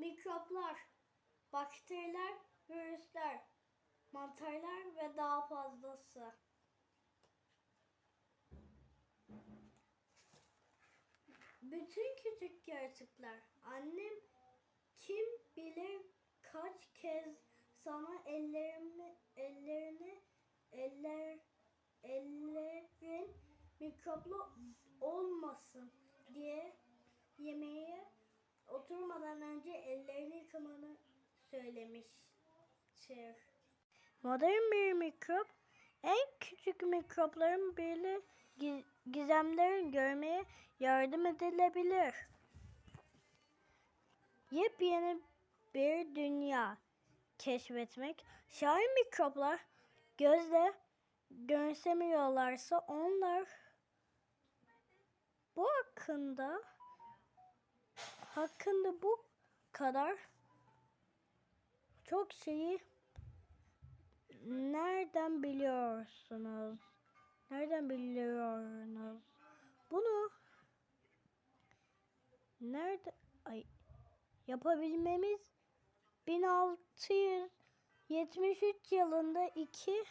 mikroplar, bakteriler, virüsler, mantarlar ve daha fazlası. Bütün küçük yaratıklar. Annem kim bilir kaç kez sana ellerimi ellerini eller ellerin mikroplu olmasın diye yemeğe oturmadan önce ellerini yıkamanı söylemiştir. Modern bir mikrop en küçük mikropların gi- gizemlerin görmeye yardım edilebilir. Yepyeni bir dünya keşfetmek. Şahin mikroplar gözle görünsemiyorlarsa onlar bu hakkında hakkında bu kadar çok şeyi nereden biliyorsunuz? Nereden biliyorsunuz? Bunu nerede ay yapabilmemiz 1673 yılında iki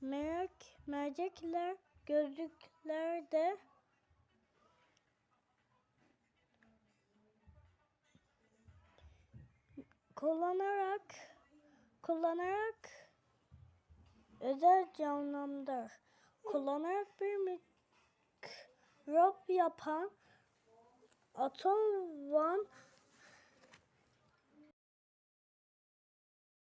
merak mercekler gözlüklerde kullanarak kullanarak özel canlıdır. Kullanarak bir mikrop yapan atom van